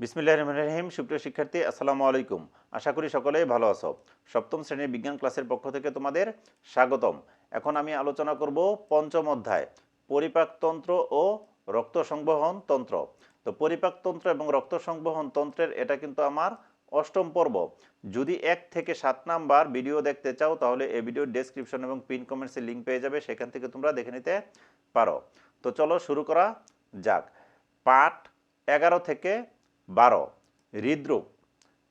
বিসমিল্লাহ রহমান রহিম, সুপ্রিয় শিক্ষার্থী, আসসালামু আলাইকুম। আশা করি সকলেই ভালো আছো। সপ্তম শ্রেণির বিজ্ঞান ক্লাসের পক্ষ থেকে তোমাদের স্বাগতম। এখন আমি আলোচনা করব পঞ্চম অধ্যায় পরিপাকতন্ত্র ও রক্ত সংবহন তন্ত্র। তো পরিপাকতন্ত্র এবং রক্ত সংবহন তন্ত্রের এটা কিন্তু আমার অষ্টম পর্ব। যদি এক থেকে সাত নাম্বার ভিডিও দেখতে চাও, তাহলে এই ভিডিওর ডেসক্রিপশন এবং পিন কমেন্টসের লিঙ্ক পেয়ে যাবে, সেখান থেকে তোমরা দেখে নিতে পারো। তো চলো শুরু করা যাক। পাঠ এগারো থেকে বারো। হৃদরোগ।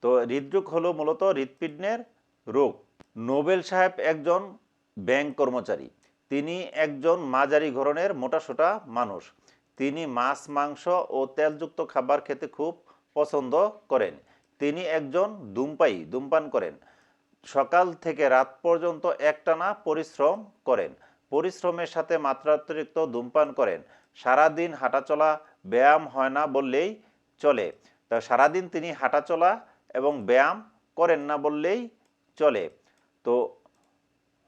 তো হৃদরোগ হলো মূলত হৃৎপিণ্ডের রোগ। নোবেল সাহেব একজন ব্যাংক কর্মচারী। তিনি একজন মাঝারি ধরনের মোটাসোটা মানুষ। তিনি মাছ, মাংস ও তেলযুক্ত খাবার খেতে খুব পছন্দ করেন। তিনি একজন ধূমপায়ী, ধূমপান করেন। সকাল থেকে রাত পর্যন্ত একটানা পরিশ্রম করেন। পরিশ্রমের সাথে মাত্রাতিরিক্ত ধূমপান করেন। সারাদিন হাঁটাচলা, ব্যায়াম হয় না বললেই চলে। তা সারাদিন তিনি হাঁটাচলা এবং ব্যায়াম করেন না বললেই চলে। তো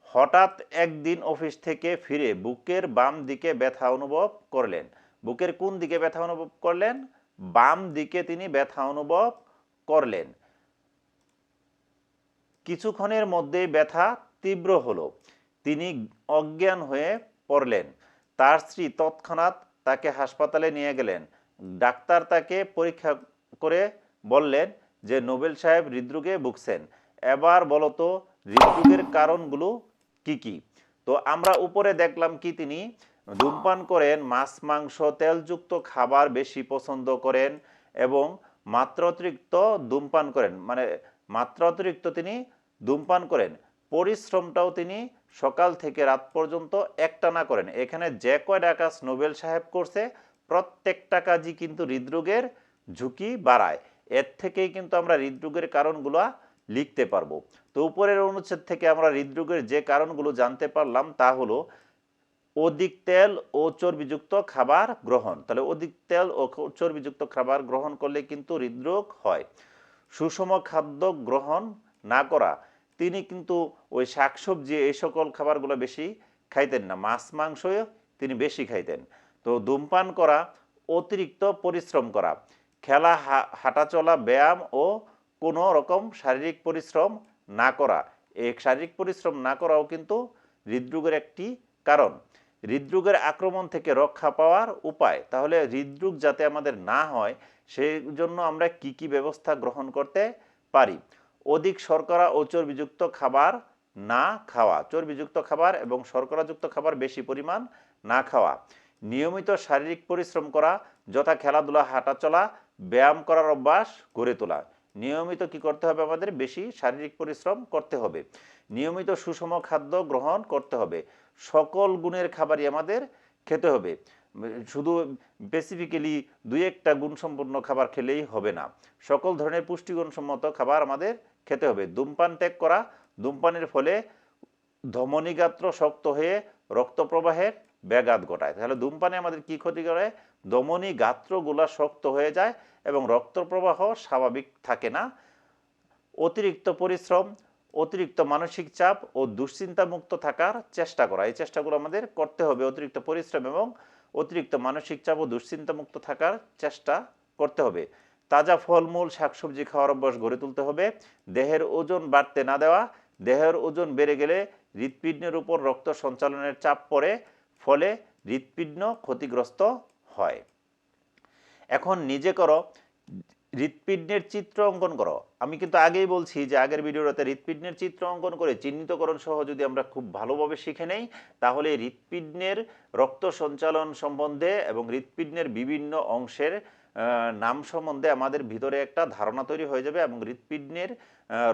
হঠাৎ একদিন অফিস থেকে ফিরে বুকের বাম দিকে ব্যথা অনুভব করলেন। বুকের কোন দিকে ব্যথা অনুভব করলেন? বাম দিকে তিনি ব্যথা অনুভব করলেন। কিছুক্ষণের মধ্যেই ব্যথা তীব্র হলো। তিনি অজ্ঞান হয়ে পড়লেন। তার স্ত্রী তৎক্ষণাৎ তাকে হাসপাতালে নিয়ে গেলেন। ডাক্তার তাকে পরীক্ষা করে বললেন যে, নোবেল সাহেব হৃদরোগে ভুগছেন। এবার বলতো হৃদরোগের কারণগুলো কি কি? তো আমরা উপরে দেখলাম কি তিনি ধূমপান করেন, মাছ, মাংস, তেলযুক্ত খাবার বেশি পছন্দ করেন এবং মাত্রাতিরিক্ত ধূমপান করেন। মানে মাত্রাতিরিক্ত তিনি ধূমপান করেন। পরিশ্রমটাও তিনি সকাল থেকে রাত পর্যন্ত একটানা করেন। এখানে যে কয়টা কাজ নোবেল সাহেব করছে প্রত্যেকটা কাজই কিন্তু হৃদরোগের ঝুঁকি বাড়ায়। এর থেকেই কিন্তু আমরা হৃদরোগের কারণগুলো লিখতে পারব। তো উপরের অনুচ্ছেদ থেকে আমরা হৃদরোগের যে কারণগুলো জানতে পারলাম তা হলো অধিক তেল ও চর্বিযুক্ত খাবার গ্রহণ। তাহলে অধিক তেল ও চর্বিযুক্ত খাবার গ্রহণ করলে কিন্তু হৃদরোগ হয়। সুষম খাদ্য গ্রহণ না করা, তিনি কিন্তু ওই শাকসবজি এই সকল খাবারগুলো বেশি খাইতেন না, মাছ মাংস তিনি বেশি খাইতেন। তো ধূমপান করা, অতিরিক্ত পরিশ্রম করা, খেলা হাঁটাচলা ব্যায়াম ও কোনো রকম শারীরিক পরিশ্রম না করা। এই শারীরিক পরিশ্রম না করাও কিন্তু হৃদরোগের একটি কারণ। হৃদরোগের আক্রমণ থেকে রক্ষা পাওয়ার উপায়। তাহলে হৃদরোগ যাতে আমাদের না হয়, সেই জন্য আমরা কি কি ব্যবস্থা গ্রহণ করতে পারি? অধিক শর্করা ও চর্বিযুক্ত খাবার না খাওয়া। চর্বিযুক্ত খাবার এবং শর্করাযুক্ত খাবার বেশি পরিমাণ না খাওয়া। নিয়মিত শারীরিক পরিশ্রম করা, যথা খেলাধুলা হাঁটাচলা ব্যায়াম করার অভ্যাস গড়ে তোলা। নিয়মিত কি করতে হবে আমাদের? বেশি শারীরিক পরিশ্রম করতে হবে। নিয়মিত সুষম খাদ্য গ্রহণ করতে হবে। সকল গুণের খাবারই আমাদের খেতে হবে। শুধু স্পেসিফিক্যালি দুই একটা গুণসম্পন্ন খাবার খেলেই হবে না। সকল ধরনের পুষ্টিগুণসম্মত খাবার আমাদের খেতে হবে। ধূমপান ত্যাগ করা, ধূমপানের ফলে ধমনীগাত্র শক্ত হয়ে রক্ত প্রবাহের ব্যাঘাত ঘটায়। তাহলে ধূমপানে আমাদের কি ক্ষতি করে? ধমনী গাত্রগুলা শক্ত হয়ে যায় এবং রক্ত প্রবাহ স্বাভাবিক থাকে না। অতিরিক্ত পরিশ্রম, অতিরিক্ত মানসিক চাপ ও দুশ্চিন্তা মুক্ত থাকার চেষ্টা করা। এই চেষ্টাগুলো আমাদের করতে হবে। অতিরিক্ত পরিশ্রম এবং অতিরিক্ত মানসিক চাপ ও দুশ্চিন্তা মুক্ত থাকার চেষ্টা করতে হবে। তাজা ফলমূল, শাকসবজি খাওয়ার অভ্যাস গড়ে তুলতে হবে। দেহের ওজন বাড়তে না দেওয়া, দেহের ওজন বেড়ে গেলে হৃৎপিণ্ডের উপর রক্ত সঞ্চালনের চাপ পড়ে ফলে হৃৎপিণ্ড ক্ষতিগ্রস্ত হয়। এখন নিজে করো, হৃৎপিণ্ডের চিত্র অঙ্কন করো। আমি কিন্তু আগেই বলছি যে আগের ভিডিওটাতে হৃৎপিণ্ডের চিত্র অঙ্কন করে চিহ্নিতকরণ সহ যদি আমরা খুব ভালোভাবে শিখে নেই, তাহলে হৃৎপিণ্ডের রক্ত সঞ্চালন সম্বন্ধে এবং হৃৎপিণ্ডের বিভিন্ন অংশের নাম সম্বন্ধে আমাদের ভিতরে একটা ধারণা তৈরি হয়ে যাবে এবং হৃৎপিণ্ডের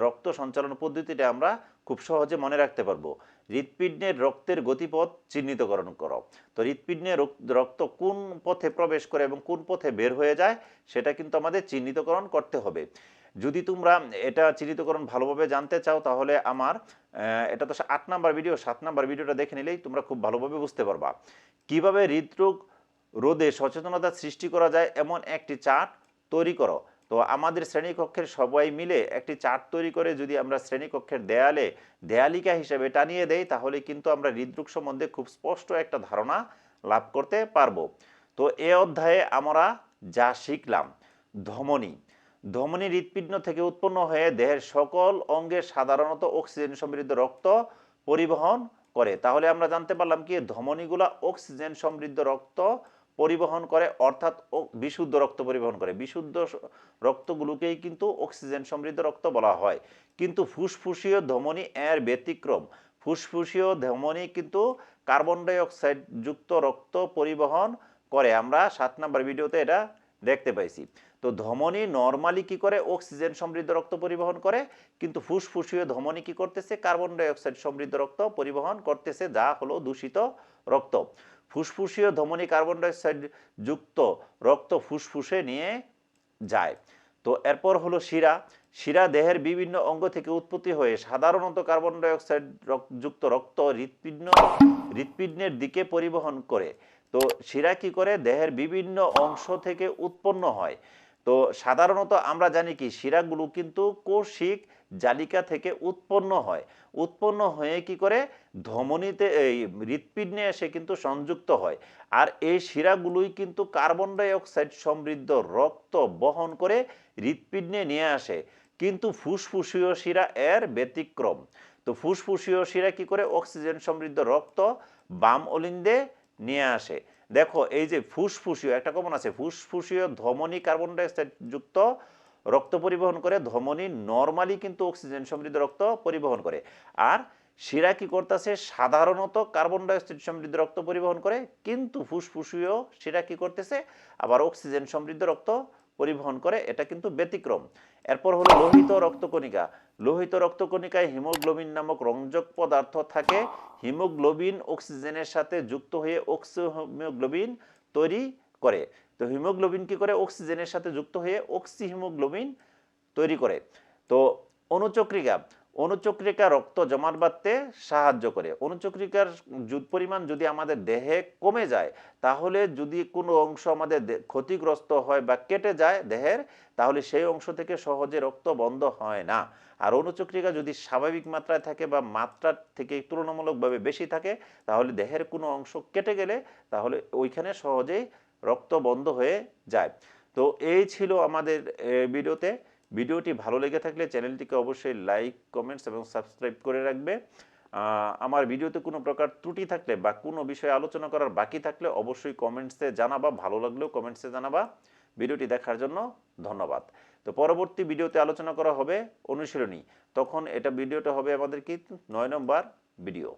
রক্ত সঞ্চালন পদ্ধতিটা আমরা খুব সহজে মনে রাখতে পারব। হৃৎপিণ্ডের রক্তের গতিপথ চিহ্নিতকরণ করো। তো হৃৎপিণ্ডের রক্ত কোন পথে প্রবেশ করে এবং কোন পথে বের হয়ে যায়, সেটা কিন্তু আমাদের চিহ্নিতকরণ করতে হবে। যদি তোমরা এটা চিহ্নিতকরণ ভালোভাবে জানতে চাও, তাহলে আমার এটা তো আট নাম্বার ভিডিও, সাত নাম্বার ভিডিওটা দেখে নিলেই তোমরা খুব ভালোভাবে বুঝতে পারবা। কীভাবে হৃদরোগ রোদে সচেতনতা সৃষ্টি করা যায়, এমন একটি চার্ট তৈরি করো। তো আমাদের শ্রেণীকক্ষের সবাই মিলে একটি চার্ট তৈরি করে যদি আমরা শ্রেণীকক্ষের দেয়ালে দেয়ালিকা হিসেবে টানিয়ে দেই, তাহলে কিন্তু আমরা হৃদরোগ সম্বন্ধে খুব স্পষ্ট একটা ধারণা লাভ করতে পারব। তো এ অধ্যায়ে আমরা যা শিখলাম, ধমনী। ধমনী হৃৎপিণ্ড থেকে উৎপন্ন হয়ে দেহের সকল অঙ্গে সাধারণত অক্সিজেন সমৃদ্ধ রক্ত পরিবহন করে। তাহলে আমরা জানতে পারলাম কি, ধমনীগুলা অক্সিজেন সমৃদ্ধ রক্ত পরিবহন করে, অর্থাৎ বিশুদ্ধ রক্ত পরিবহন করে। বিশুদ্ধ রক্তগুলোকেই কিন্তু অক্সিজেন সমৃদ্ধ রক্ত বলা হয়। কিন্তু ফুসফুসীয় ধমনী এর ব্যতিক্রম। ফুসফুসীয় ধমনী কিন্তু কার্বন ডাই অক্সাইড যুক্ত রক্ত পরিবহন করে। আমরা সাত নম্বর ভিডিওতে এটা দেখতে পাইছি। তো ধমনী নর্মালি কি করে? অক্সিজেন সমৃদ্ধ রক্ত পরিবহন করে। কিন্তু ফুসফুসীয় ধমনী কি করতেছে? কার্বন ডাই অক্সাইড সমৃদ্ধ রক্ত পরিবহন করতেছে, যা হলো দূষিত রক্ত। ফুসফুসীয় ধমনী কার্বন ডাইঅক্সাইড যুক্ত রক্ত ফুসফুসে নিয়ে যায়। তো এরপর হলো শিরা। শিরা দেহের বিভিন্ন অঙ্গ থেকে উৎপত্তি হয়ে সাধারণত কার্বন ডাইঅক্সাইড যুক্ত রক্ত হৃৎপিণ্ড, হৃৎপিণ্ডের দিকে পরিবহন করে। তো শিরা কি করে? দেহের বিভিন্ন অংশ থেকে উৎপন্ন হয়। তো সাধারণত আমরা জানি কি, শিরাগুলো কিন্তু কোষিক জালিকা থেকে উৎপন্ন হয়। উৎপন্ন হয়ে কি করে? ধমনীতে, এই হৃৎপিণ্ডে এসে কিন্তু সংযুক্ত হয়। আর এই শিরাগুলোই কিন্তু কার্বন ডাই অক্সাইড সমৃদ্ধ রক্ত বহন করে হৃৎপিণ্ডে নিয়ে আসে। কিন্তু ফুসফুসীয় শিরা এর ব্যতিক্রম। তো ফুসফুসীয় শিরা কি করে? অক্সিজেন সমৃদ্ধ রক্ত বাম অলিন্দে নিয়ে আসে। দেখো, এই যে ফুসফুসীয়, একটা কমন আছে, ফুসফুসীয় ধমনী কার্বন ডাইঅক্সাইড যুক্ত রক্ত পরিবহন করে, ধমনী নর্মালি কিন্তু অক্সিজেন সমৃদ্ধ রক্ত পরিবহন করে। আর শিরা কি করতেছে? সাধারণত কার্বন ডাইঅক্সাইড সমৃদ্ধ রক্ত পরিবহন করে, কিন্তু ফুসফুসীয় শিরা কি করতেছে? আবার অক্সিজেন সমৃদ্ধ রক্ত পরিবহন করে, এটা কিন্তু ব্যতিক্রম। এরপর হলো লোহিত রক্তকণিকা। লোহিত রক্তকণিকায় হিমোগ্লোবিন নামক রঞ্জক পদার্থ থাকে। হিমোগ্লোবিন অক্সিজেনের সাথে যুক্ত হয়ে অক্সিহিমোগ্লোবিন তৈরি করে। তো হিমোগ্লোবিন কি করে? অক্সিজেনের সাথে যুক্ত হয়ে অক্সি হিমোগ্লোবিন তৈরি করে। তো অনুচক্রিকা অনুচক্রিকা রক্ত জমাট বাঁধতে সাহায্য করে। অনুচক্রিকার পরিমাণ যদি আমাদের দেহে কমে যায়, তাহলে যদি কোনো অংশ আমাদের ক্ষতিগ্রস্ত হয় বা কেটে যায় দেহের, তাহলে সেই অংশ থেকে সহজে রক্ত বন্ধ হয় না। আর অনুচক্রিকা যদি স্বাভাবিক মাত্রায় থাকে বা মাত্রার থেকে তুলনামূলকভাবে বেশি থাকে, তাহলে দেহের কোনো অংশ কেটে গেলে, তাহলে ওইখানে সহজেই রক্ত বন্ধ হয়ে যায়। তো এই ছিল আমাদের ভিডিওতে। ভিডিওটি ভালো লেগে থাকলে চ্যানেলটিকে অবশ্যই লাইক, কমেন্টস এবং সাবস্ক্রাইব করে রাখবে। আমার ভিডিওতে কোনো প্রকার ত্রুটি থাকলে বা কোনো বিষয়ে আলোচনা করার বাকি থাকলে অবশ্যই কমেন্টসে জানাবা, ভালো লাগলেও কমেন্টসে জানাবা। ভিডিওটি দেখার জন্য ধন্যবাদ। তো পরবর্তী ভিডিওতে আলোচনা করা হবে অনুশীলনী। তখন এটা ভিডিওটা হবে আমাদের কি? নয় নম্বর ভিডিও।